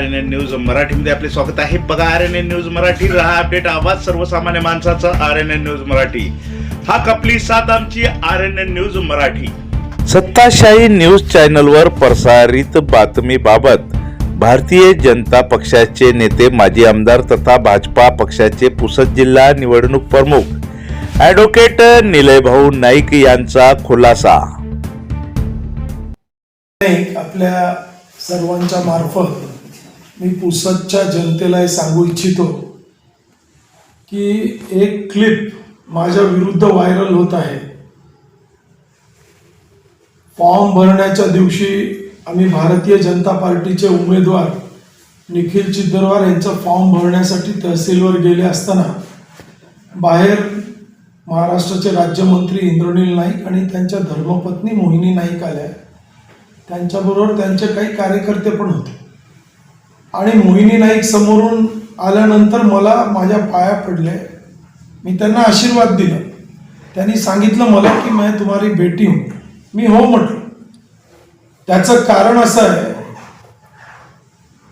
R N N news मराठीमध्ये आपले स्वागत आहे. बघा R N N news Marathi रहा अपडेट आवाज सर्वसामान्य माणसाचा R N N news Marathi. हा कपली साथ आमची R N N news Marathi. सत्ताशाही news चॅनलवर प्रसारित बातमीबाबत भारतीय जनता पक्षाचे नेते माजी आमदार तथा भाजपा पक्षाचे पुसद जिल्हा निवडणूक प्रमुख ॲडव्होकेट निलयभाऊ नाईक यांचा खुलासा. आपल्या सर्वांच्या मार्फत मी पुसदच्या जनतेला हे सांगू इच्छितो की एक क्लिप माझ्या विरुद्ध व्हायरल होत आहे. फॉर्म भरण्याच्या दिवशी आम्ही भारतीय जनता पार्टीचे उमेदवार निखिल चिद्दरवार यांचा फॉर्म भरण्यासाठी तहसीलवर गेले असताना बाहेर महाराष्ट्राचे राज्यमंत्री इंद्रनील नाईक आणि त्यांच्या धर्मपत्नी मोहिनी नाईक आल्या. त्यांच्याबरोबर त्यांचे काही कार्यकर्ते पण होते. आणि मोहिनी नाईक समोरून आल्यानंतर मला माझ्या पाया पडले. मी त्यांना आशीर्वाद दिला. त्यांनी सांगितलं मला की मैं तुम्हारी बेटी हूं. मी हो म्हटलं. त्याचं कारण असं आहे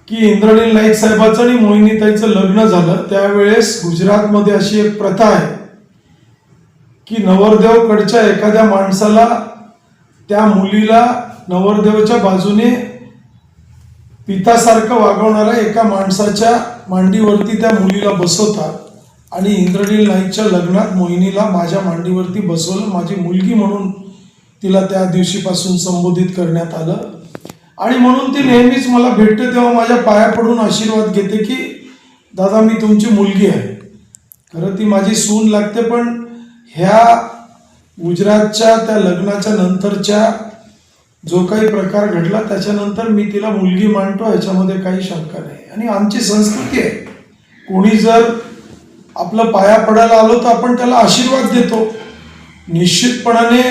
की इंद्रनील नाईक साहेबाचं आणि मोहिनीताईचं लग्न झालं. त्यावेळेस गुजरातमध्ये अशी एक प्रथा आहे की नवरदेवकडच्या एखाद्या माणसाला त्या मुलीला नवरदेवच्या बाजूने पितासारखं वागवणाऱ्या एका माणसाच्या मांडीवरती त्या मुलीला बसवतात आणि इंद्रनील नाईकच्या लग्नात मोहिनीला माझ्या मांडीवरती बसवलं. माझी मुलगी म्हणून तिला त्या दिवशीपासून संबोधित करण्यात आलं. आणि म्हणून ती नेहमीच मला भेटते तेव्हा माझ्या पाया पडून आशीर्वाद घेते की दादा मी तुमची मुलगी आहे. खरं ती माझी सून लागते पण ह्या गुजरातच्या त्या लग्नाच्या नंतरच्या जो काही प्रकार घडला त्याच्यानंतर मी तिला मुलगी मानतो याच्यामध्ये काही शंका नाही. आणि आमची संस्कृती आहे. कोणी जर आपलं पाया पडायला आलो तर आपण त्याला आशीर्वाद देतो. निश्चितपणाने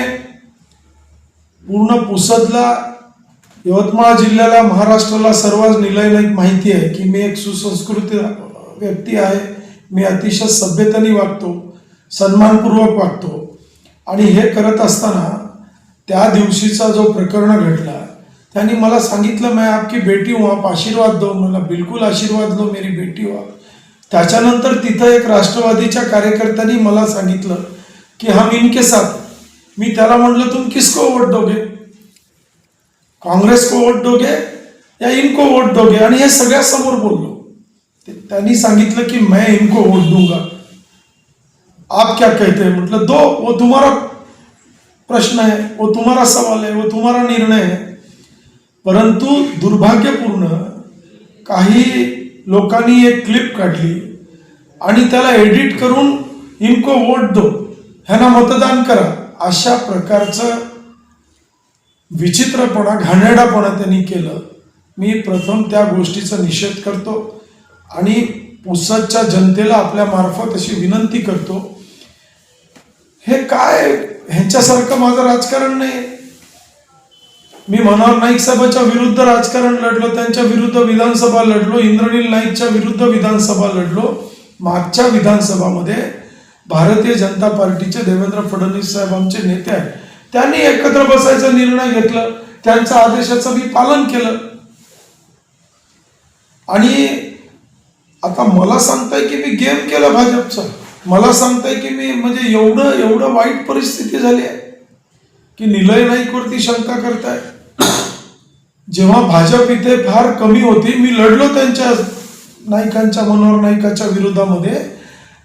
पूर्ण पुसदला यवतमाळ जिल्ह्याला महाराष्ट्राला सर्वात निलय माहिती आहे की मी एक सुसंस्कृत व्यक्ती आहे. मी अतिशय सभ्यतेने वागतो सन्मानपूर्वक वागतो. आणि हे करत असताना त्या दिवशीचा जो प्रकरण घडला त्यांनी मला सांगितलं मैं आपकी बेटी हूँ आप आशीर्वाद दो. मला बिलकुल आशीर्वाद दो मेरी बेटी हो त्याच्यानंतर तिथं एक राष्ट्रवादीच्या कार्यकर्त्यांनी मला सांगितलं की हम इनके साथ मी त्याला म्हटलं तुम किसको वोट दोगे? काँग्रेस को वोट दोगे या इनको वोट दोगे? आणि हे सगळ्यासमोर बोललो. त्यांनी सांगितलं की मैं इनको वोट दूंगा. आप क्या कहते हैं? मतलब दो वो तुम्हारा प्रश्न है वो तुम्हारा सवाल है वो तुम्हारा निर्णय है परंतु दुर्भाग्यपूर्ण काही लोकांनी एक क्लिप काढली आणि त्याला एडिट करून इनको वोट दो. ह्यांना मतदान करा. अशा प्रकारचं विचित्रपणा घाणेरडापणा त्यांनी केलं. मी प्रथम त्या गोष्टीचा निषेध करतो आणि पुसदच्या जनतेला आपल्या मार्फत अशी विनंती करतो हे काय? ह्यांच्यासारखं माझं राजकारण नाही. मी मनोहर नाईक साहेबाच्या विरुद्ध राजकारण लढलो त्यांच्या विरुद्ध विधानसभा लढलो इंद्रनील नाईकच्या विरुद्ध विधानसभा लढलो. मागच्या विधानसभामध्ये भारतीय जनता पार्टीचे देवेंद्र फडणवीस साहेब आमचे नेते आहेत. त्यांनी एकत्र बसायचा निर्णय घेतला. त्यांच्या आदेशाचं मी पालन केलं. आणि आता मला सांगताय की मी गेम केला भाजपचा. मला सांगताय की मी म्हणजे एवढं एवढं वाईट परिस्थिती झाली आहे की निलय नाईकवरती शंका करताय. जेव्हा भाजप इथे फार कमी होती मी लढलो त्यांच्या नायकांच्या मनोहर नाईकाच्या विरोधामध्ये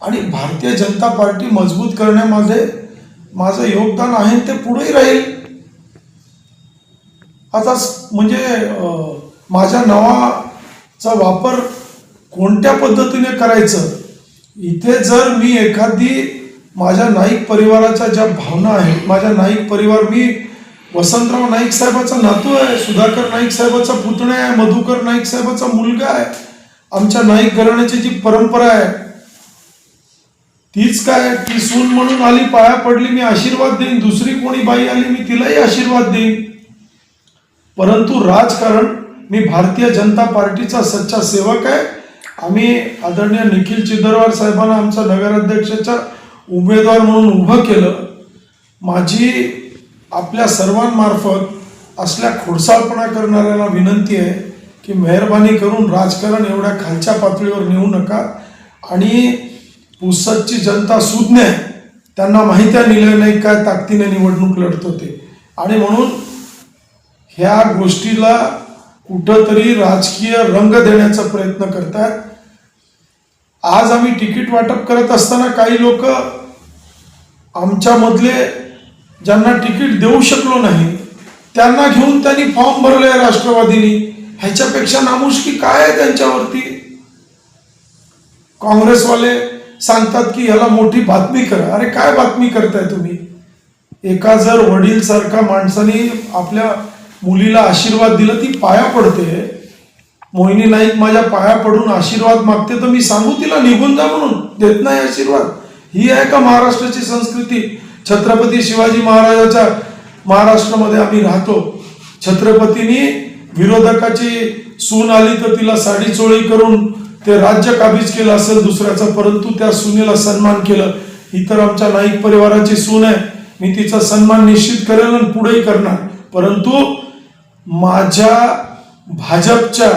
आणि भारतीय जनता पार्टी मजबूत करण्यामध्ये माझं योगदान आहे ते पुढेही राहील. आता म्हणजे माझ्या नावाचा वापर कोणत्या पद्धतीने करायचं इथे जर मी एखादी माझ्या नाईक परिवाराच्या ज्या भावना आहेत माझ्या नाईक परिवार मी वसंतराव नाईक साहेबाचा नातू आहे सुधाकर नाईक साहेबाचा पुतण्या आहे मधुकर नाईक साहेबाचा मुलगा आहे आमच्या नाईक घराण्याची जी परंपरा आहे तीच काय ती सून म्हणून आली पाया पडली मी आशीर्वाद देईन. दुसरी कोणी बाई आली मी तिलाही आशीर्वाद देईन. परंतु राजकारण मी भारतीय जनता पार्टीचा सच्चा सेवक आहे. आम्ही आदरणीय निखिल चिदरवार साहेबांना आमचा नगराध्यक्षाचा उमेदवार म्हणून उभं केलं. माझी आपल्या सर्वांमार्फत असल्या खोडसाळपणा करणाऱ्याला विनंती आहे की मेहरबानी करून राजकारण एवढ्या खालच्या पातळीवर नेऊ नका. आणि पुसदची जनता सुज्ञ आहे. त्यांना माहिती आहे निलय नाही काय ताकदीने निवडणूक लढत होते आणि म्हणून ह्या गोष्टीला कुठंतरी राजकीय रंग देण्याचा प्रयत्न करतात आज आम्ही तिकीट वाटप करत असताना काही लोक आमच्यामधले ज्यांना तिकीट देऊ शकलो नाही त्यांना घेऊन त्यांनी फॉर्म भरले राष्ट्रवादीनी. ह्याच्यापेक्षा नामुष्की काय आहे त्यांच्यावरती? काँग्रेसवाले सांगतात की याला मोठी बातमी करा. अरे काय बातमी करताय तुम्ही? एका जर वडील सारखा माणसाने आपल्या मुलीला आशीर्वाद दिला ती पाया पडते. मोहिनी नाईक माझ्या पाया पडून आशीर्वाद मागते तर मी सांगू तिला निघून जा म्हणून. देत नाही आशीर्वाद. ही आहे का महाराष्ट्राची संस्कृती? छत्रपती शिवाजी महाराजाच्या महाराष्ट्रामध्ये आम्ही राहतो. छत्रपतींनी विरोधकाची सून आली तर तिला साडी चोळी करून ते राज्य काबीज केलं असेल दुसऱ्याचं परंतु त्या सुनेला सन्मान केलं. ही तर आमच्या नाईक परिवाराची सून आहे. मी तिचा सन्मान निश्चित करेल आणि पुढेही करणार. परंतु माझ्या भाजपच्या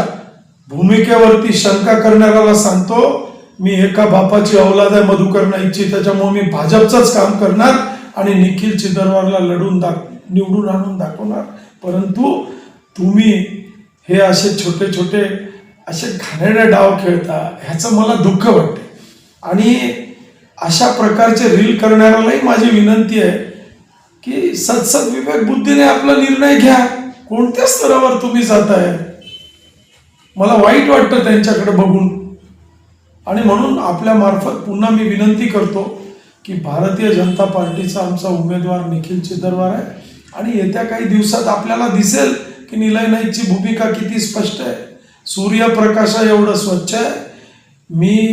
भूमिकेवरती शंका करणाऱ्याला सांगतो मी एका बापाची औलाद आहे मधुकर नाईकची त्याच्यामुळे मी भाजपचंच काम करणार आणि निखिल चिदरवारला लढून दाख निवडून आणून दाखवणार. परंतु तुम्ही हे असे छोटे छोटे असे घाणेरडे डाव खेळता ह्याचं मला दुःख वाटते. आणि अशा प्रकारचे रील करणाऱ्यालाही माझी विनंती आहे की सत्सद विवेक बुद्धीने आपला निर्णय घ्या. कोणत्या स्तरावर तुम्ही जाताय? मला वाईट वाटतं त्यांच्याकडे बघून. आणि म्हणून आपल्यामार्फत पुन्हा मी विनंती करतो की भारतीय जनता पार्टीचा आमचा उमेदवार निखिल चिदरवार आहे. आणि येत्या काही दिवसात आपल्याला दिसेल की निलय नाईकची भूमिका किती स्पष्ट आहे. सूर्यप्रकाशा एवढं स्वच्छ आहे. मी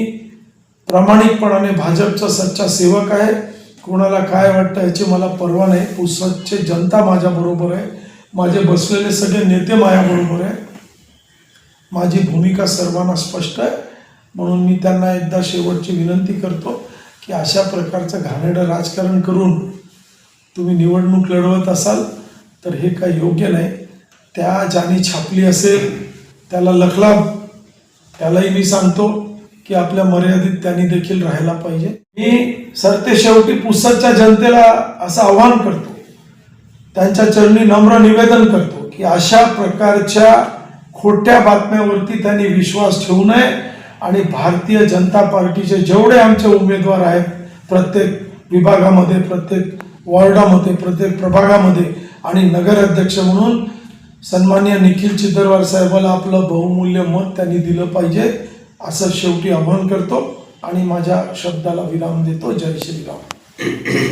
प्रामाणिकपणाने भाजपचा सच्चा सेवक आहे. कोणाला काय वाटतं याची मला पर्वा नाही. स्वच्छ जनता माझ्याबरोबर आहे. माझे बसलेले सगळे नेते माझ्याबरोबर आहे. माझी भूमिका सर्वांना स्पष्ट आहे. म्हणून मी त्यांना एकदा शेवटची विनंती करतो की अशा प्रकारचं घाणेरडं राजकारण करून तुम्ही निवडणूक लढवत असाल तर हे काय योग्य नाही. त्या ज्याने छापली असेल त्याला लखलाम. त्यालाही मी सांगतो की आपल्या मर्यादित त्यांनी देखील राहायला पाहिजे. मी सरते शेवटी पुसतच्या जनतेला असं आव्हान करतो. त्यांच्या चरणी नम्र निवेदन करतो की अशा प्रकारच्या खोट्या बातम्यावरती त्यांनी विश्वास ठेवू नये आणि भारतीय जनता पार्टीचे जेवढे आमचे उमेदवार आहेत प्रत्येक विभागामध्ये प्रत्येक वॉर्डामध्ये प्रत्येक प्रभागामध्ये आणि नगराध्यक्ष म्हणून सन्मान्य निखिल चिदरवार साहेबाला आपलं बहुमूल्य मत त्यांनी दिलं पाहिजे असं शेवटी आवाहन करतो आणि माझ्या शब्दाला विराम देतो. जय श्रीराम.